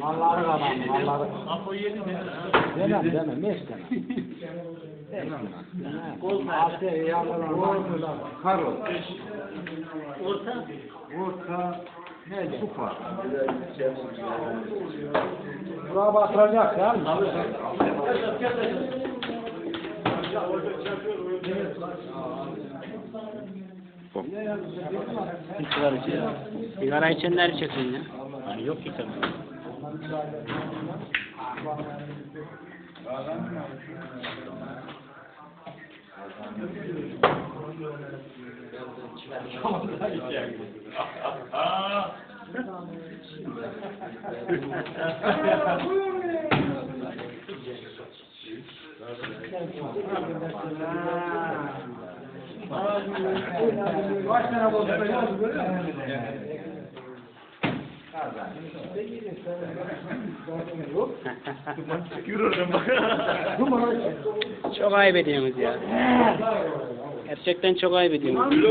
Malları adam, malları. Demem, demem, ne istemem. Asya yağmurlar, karo. Orta. Orta, ne kupa. Buraya batıracak ya. İçiyor. Sigara içenler çekin ya. Yani yok ki tabii. Kaç tane musun? Çok ayıp ediyorsunuz ya. Gerçekten çok ayıp ediyorsunuz.